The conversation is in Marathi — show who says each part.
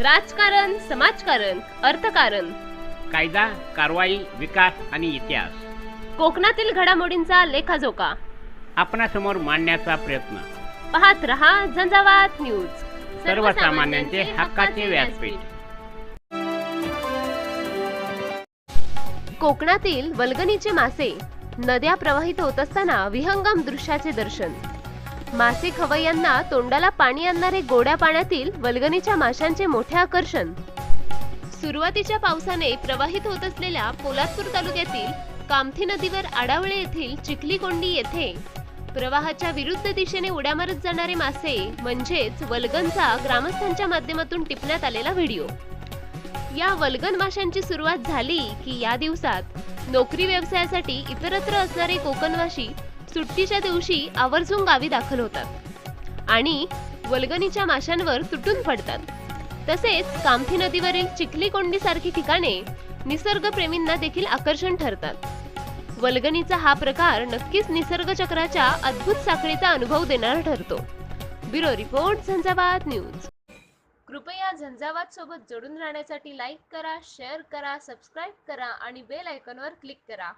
Speaker 1: राजकारण समाजकारण अर्थकारण.
Speaker 2: कायदा कारवाई विकास आणि इतिहास.
Speaker 1: कोकणातील घडामोडींचा लेखाजोखा.
Speaker 2: आपणासमोर मांडण्याचा प्रयत्न.
Speaker 1: पाहत रहा झंझावात न्यूज.
Speaker 2: सर्वसामान्यांचे हक्काचे व्यासपीठ.
Speaker 1: कोकणातील वल्गनीचे मासे नद्या प्रवाहित होत असताना विहंगम दृश्याचे दर्शन. मासे खवय्यांना तोंडाला पाणी आणणारे गोड्या पाण्यातील वल्गनीच्या माशांचे मोठे आकर्षण. सुरुवातीच्या पावसाने प्रवाहित होत असलेल्या पोलादपूर तालुक्यातील कामथी नदीवर आडावळे येथील चिखलीकोंडी येथे प्रवाहाच्या विरुद्ध दिशेने उड्या मारत जाणारे मासे म्हणजेच वल्गनचा ग्रामस्थांच्या माध्यमातून टिपण्यात आलेला व्हिडिओ. या वल्गन माशांची सुरुवात झाली की या दिवसात नोकरी व्यवसायासाठी इतरत्र असणारे कोकणवासी सुट्टीच्या दिवशी आवर्जून गावी दाखल होतात. आणि वल्गनीच्या माशांवर तुटून पडतात. तसेच कामठी नदीवरील चिखलीकोंडी सारखी ठिकाणे निसर्गप्रेमींना देखील आकर्षण ठरतात. वल्गनीचा हा प्रकार नक्कीच निसर्ग चक्राच्या अद्भुत साखळीचा अनुभव देणारा ठरतो. Bureau report Jhanjhavat news. कृपया झंझावात सोबत जोडून राहण्यासाठी लाईक करा शेअर करा सबस्क्राईब करा आणि बेल आयकॉनवर क्लिक करा.